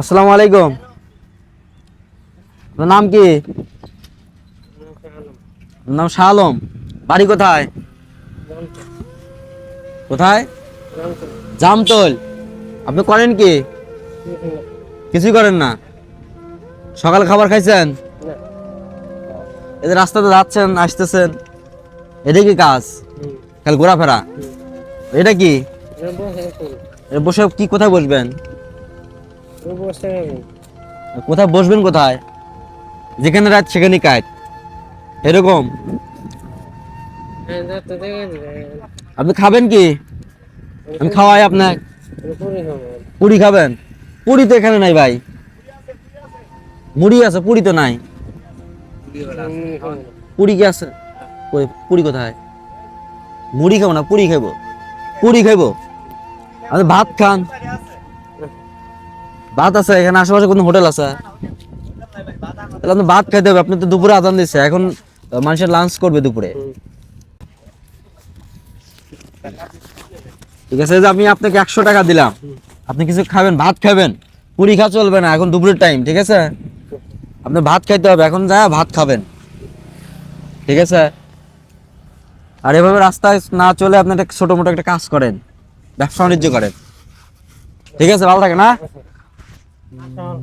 আসসালামু আলাইকুম। আপনার নাম কি? নাম শাহ আলম বাড়ি কোথায়? কোথায়? জামতল। আপনি করেন কি? কিছুই করেন না। সকাল খাবার খাইছেন? এদের রাস্তাতে যাচ্ছেন আসতেছেন। এটা কি কাজ? কাল ঘোরাফেরা? এটা কি? বসে কি কোথায় বসবেন? কোথায় বসবেন কোথায়? যেখানে রাত সেখানে কাজ। এরকম। আপনি খাবেন কি? আমি খাওয়াই আপনার পুরি খাবেন? পুরি তো এখানে নাই ভাই। মুড়ি আছে, পুরি তো নাই। পুরি কি আছে? পুরি কোথায়? মুড়ি খাব না, পুরি খাব পুরি খাব আপনি ভাত খান। ভাত আছে, এখানে আশেপাশে কোনো হোটেল আছে? তাহলে আপনি ভাত খাইতে হবে, আপনি তো দুপুরে আদান দিচ্ছে এখন মানুষের লাঞ্চ করবে দুপুরে। ঠিক আছে যে আমি আপনাকে একশো টাকা দিলাম। আপনি কিছু খাবেন, ভাত খাবেন, পুরি খা চলবে না, এখন দুপুরের টাইম ঠিক আছে? আপনি ভাত খাইতে হবে, এখন যা ভাত খাবেন। ঠিক আছে? আর এভাবে রাস্তায় না চলে আপনি একটা ছোট মোটো একটা কাজ করেন, ব্যবসা বাণিজ্য করেন। ঠিক আছে, ভালো থাকে না চল